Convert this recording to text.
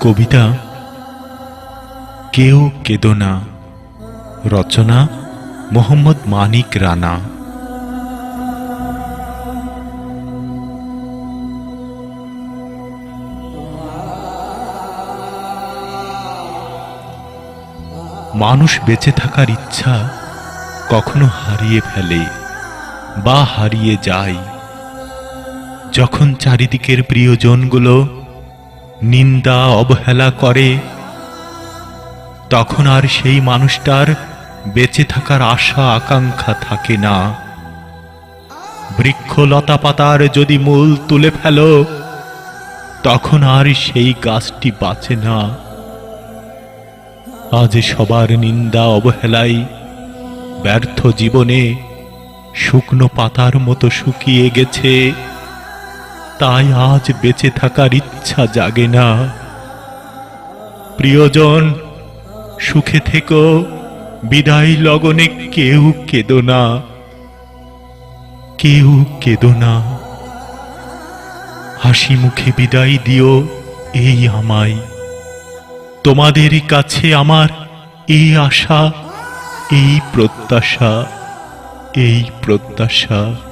কবিতা, কেউ কেদো না রচনা, মোহাম্মদ মানিক রানা। মানুষ বেঁচে থাকার ইচ্ছা কখনো হারিয়ে ফেলে বা হারিয়ে যায়। যখন চারিদিকের প্রিয়জনগুলো নিন্দা অবহেলা করে, তখন আর সেই মানুষটার বেঁচে থাকার আশা, আকাঙ্ক্ষা থাকে না। বৃক্ষ লতা পাতার যদি মূল তুলে ফেলো, তখন আর সেই গাছটি বাঁচে না। আজ সবার নিন্দা অবহেলাই ব্যর্থ জীবনে শুকনো পাতার মতো শুকিয়ে গেছে। তাই আজ বেঁচে থাকার ইচ্ছা জাগে না। প্রিয়জন, সুখে থেকো, বিদায় লগনে কেউ কেদো না। কেউ কেদো না। হাসি মুখে বিদায় দিও এই আমায়। তোমাদের কাছে আমার এই আশা, এই প্রত্যাশা এই প্রত্যাশা।